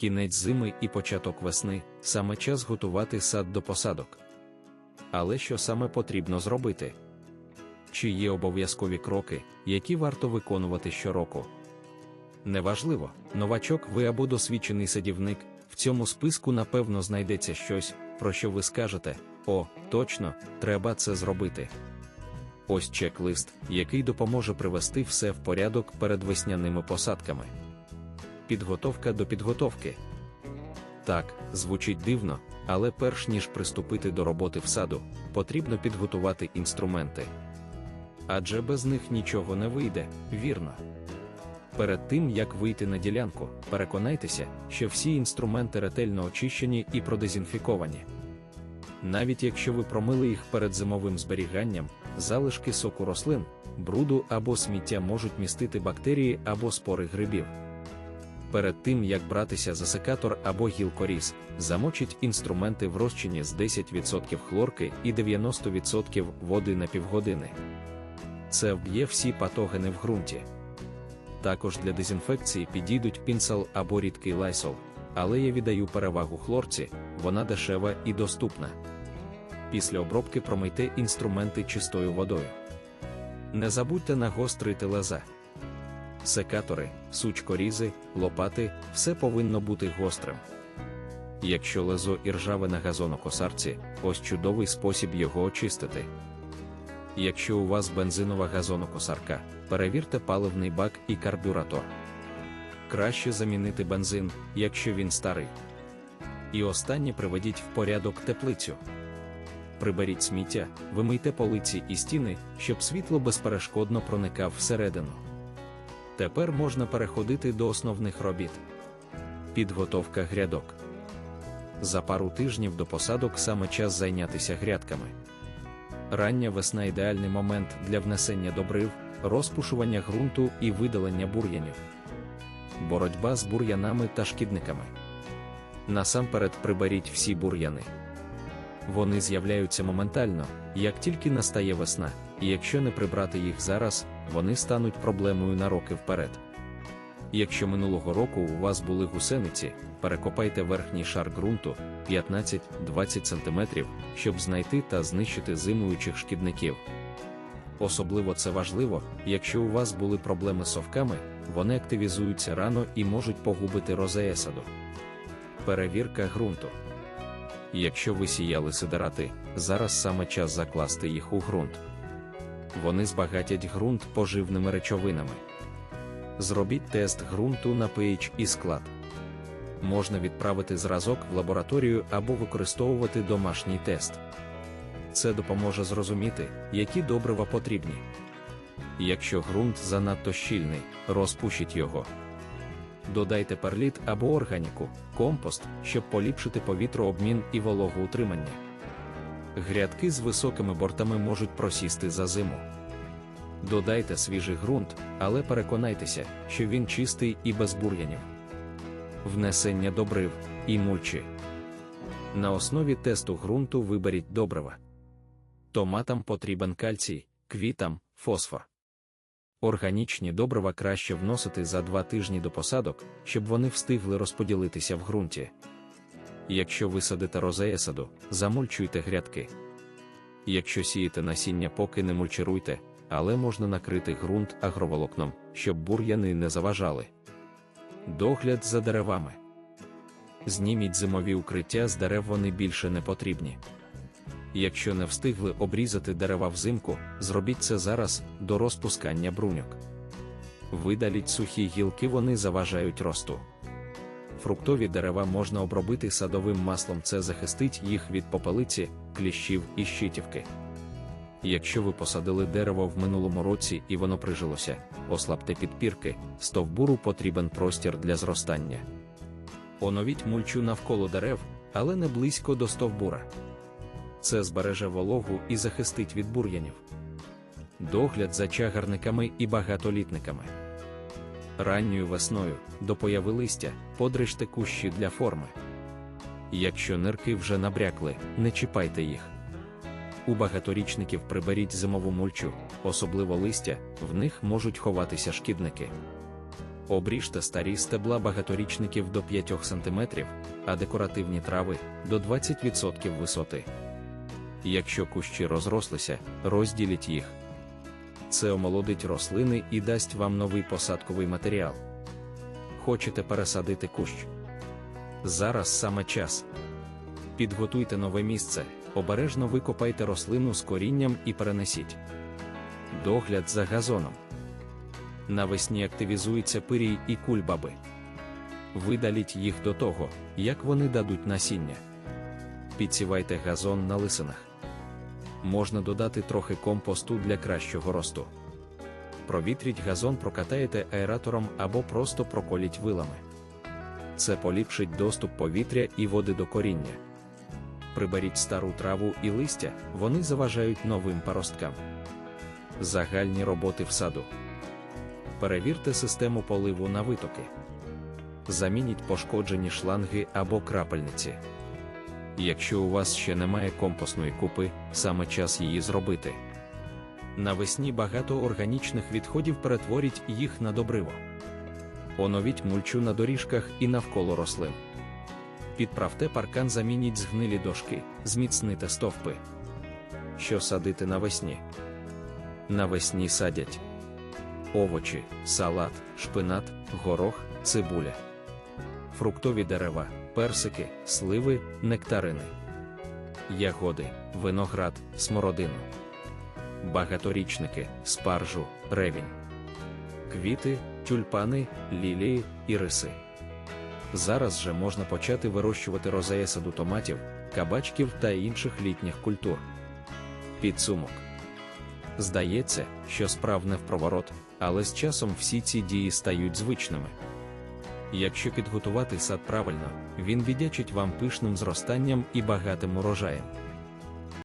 Кінець зими і початок весни саме час готувати сад до посадок. Але що саме потрібно зробити? Чи є обов'язкові кроки, які варто виконувати щороку? Неважливо, новачок ви або досвідчений садівник, в цьому списку напевно знайдеться щось, про що ви скажете: о, точно, треба це зробити. Ось чек-лист, який допоможе привести все в порядок перед весняними посадками. Підготовка до підготовки. Так, звучить дивно, але перш ніж приступити до роботи в саду, потрібно підготувати інструменти. Адже без них нічого не вийде, вірно. Перед тим як вийти на ділянку, переконайтеся, що всі інструменти ретельно очищені і продезінфіковані. Навіть якщо ви промили їх перед зимовим зберіганням, залишки соку рослин, бруду або сміття можуть містити бактерії або спори грибів. Перед тим як братися за секатор або гілкоріз, замочіть інструменти в розчині з 10% хлорки і 90% води на півгодини. Це вб'є всі патогени в ґрунті. Також для дезінфекції підійдуть пінсал або рідкий лайсол, але я віддаю перевагу хлорці, вона дешева і доступна. Після обробки промийте інструменти чистою водою. Не забудьте нагострити леза. Секатори, сучкорізи, лопати все повинно бути гострим. Якщо лезо і ржаве на газонокосарці, ось чудовий спосіб його очистити. Якщо у вас бензинова газонокосарка, перевірте паливний бак і карбюратор. Краще замінити бензин, якщо він старий. І останнє приведіть в порядок теплицю. Приберіть сміття, вимийте полиці і стіни, щоб світло безперешкодно проникав всередину. Тепер можна переходити до основних робіт. Підготовка грядок. За пару тижнів до посадок саме час зайнятися грядками. Рання весна ідеальний момент для внесення добрив, розпушування ґрунту і видалення бур'янів. Боротьба з бур'янами та шкідниками. Насамперед приберіть всі бур'яни. Вони з'являються моментально, як тільки настає весна, і якщо не прибрати їх зараз, вони стануть проблемою на роки вперед. Якщо минулого року у вас були гусениці, перекопайте верхній шар ґрунту 15-20 см, щоб знайти та знищити зимуючих шкідників. Особливо це важливо, якщо у вас були проблеми з совками, вони активізуються рано і можуть погубити розеесаду. Перевірка ґрунту. Якщо ви сіяли сидерати, зараз саме час закласти їх у ґрунт. Вони збагатять ґрунт поживними речовинами. Зробіть тест ґрунту на pH і склад. Можна відправити зразок в лабораторію або використовувати домашній тест. Це допоможе зрозуміти, які добрива потрібні. Якщо ґрунт занадто щільний, розпушіть його. Додайте перліт або органіку, компост, щоб поліпшити повітрообмін і вологоутримання. Грядки з високими бортами можуть просісти за зиму. Додайте свіжий ґрунт, але переконайтеся, що він чистий і без бур'янів. Внесення добрив і мульчі. На основі тесту ґрунту виберіть добрива. Томатам потрібен кальцій, квітам фосфор. Органічні добрива краще вносити за два тижні до посадок, щоб вони встигли розподілитися в ґрунті. Якщо ви садите розеясаду, замульчуйте грядки. Якщо сієте насіння, поки не мульчируйте, але можна накрити ґрунт агроволокном, щоб бур'яни не заважали. Догляд за деревами. Зніміть зимові укриття з дерев, вони більше не потрібні. Якщо не встигли обрізати дерева взимку, зробіть це зараз до розпускання бруньок. Видаліть сухі гілки, вони заважають росту. Фруктові дерева можна обробити садовим маслом, це захистить їх від попелиці, кліщів і щитівки. Якщо ви посадили дерево в минулому році і воно прижилося, ослабте підпірки, стовбуру потрібен простір для зростання. Оновіть мульчу навколо дерев, але не близько до стовбура. Це збереже вологу і захистить від бур'янів. Догляд за чагарниками і багатолітниками. Ранньою весною, до появи листя, подрижте кущі для форми. Якщо нирки вже набрякли, не чіпайте їх. У багаторічників приберіть зимову мульчу, особливо листя, в них можуть ховатися шкідники. Обріжте старі стебла багаторічників до 5 см, а декоративні трави до 20% висоти. Якщо кущі розрослися, розділіть їх. Це омолодить рослини і дасть вам новий посадковий матеріал. Хочете пересадити кущ? Зараз саме час. Підготуйте нове місце, обережно викопайте рослину з корінням і перенесіть. Догляд за газоном. Навесні активізуються пирій і кульбаби. Видаліть їх до того, як вони дадуть насіння. Підсівайте газон на лисинах. Можна додати трохи компосту для кращого росту. Провітріть газон, прокатаєте аератором або просто проколіть вилами. Це поліпшить доступ повітря і води до коріння. Приберіть стару траву і листя, вони заважають новим паросткам. Загальні роботи в саду. Перевірте систему поливу на витоки. Замініть пошкоджені шланги або крапельниці. Якщо у вас ще немає компостної купи, саме час її зробити. Навесні багато органічних відходів перетворіть їх на добриво. Оновіть мульчу на доріжках і навколо рослин. Підправте паркан, замініть згнилі дошки, зміцните стовпи. Що садити навесні? Навесні садять овочі, салат, шпинат, горох, цибуля, фруктові дерева, персики, сливи, нектарини, ягоди, виноград, смородину, багаторічники, спаржу, ревінь, квіти, тюльпани, лілії, іриси. Зараз же можна почати вирощувати розея саду томатів, кабачків та інших літніх культур. Підсумок. Здається, що справ не в проворот, але з часом всі ці дії стають звичними. Якщо підготувати сад правильно, він віддячить вам пишним зростанням і багатим урожаєм.